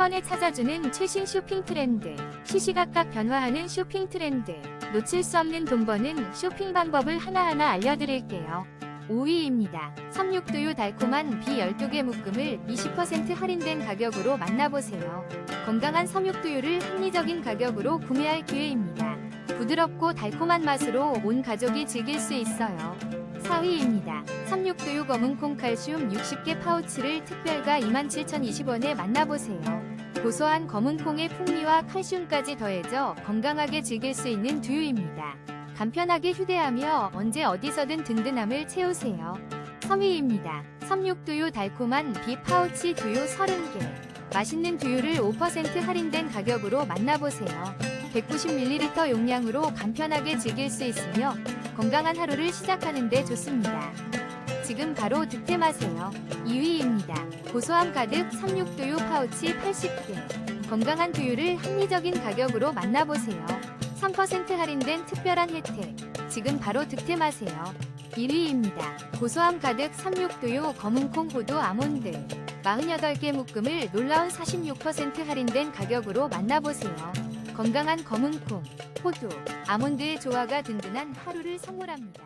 번에 찾아주는 최신 쇼핑 트렌드, 시시각각 변화하는 쇼핑 트렌드, 놓칠 수 없는 돈 버는 쇼핑 방법을 하나하나 알려드릴게요. 5위입니다. 섬육두유 달콤한 비 12개 묶음을 20% 할인된 가격으로 만나보세요. 건강한 섬육두유를 합리적인 가격으로 구매할 기회입니다. 부드럽고 달콤한 맛으로 온 가족이 즐길 수 있어요. 4위입니다. 삼육두유 검은 콩 칼슘 60개 파우치를 특별가 27,020원에 만나보세요. 고소한 검은 콩의 풍미와 칼슘까지 더해져 건강하게 즐길 수 있는 두유입니다. 간편하게 휴대하며 언제 어디서든 든든함을 채우세요. 3위입니다. 삼육두유 달콤한 비 파우치 두유 30개. 맛있는 두유를 5% 할인된 가격으로 만나보세요. 190ml 용량으로 간편하게 즐길 수 있으며 건강한 하루를 시작하는 데 좋습니다. 지금 바로 득템하세요. 2위입니다. 고소함 가득 삼육두유 파우치 80개. 건강한 두유를 합리적인 가격으로 만나보세요. 3% 할인된 특별한 혜택. 지금 바로 득템하세요. 1위입니다. 고소함 가득 삼육두유 검은콩 호두 아몬드. 48개 묶음을 놀라운 46% 할인된 가격으로 만나보세요. 건강한 검은콩, 호두, 아몬드의 조화가 든든한 하루를 선물합니다.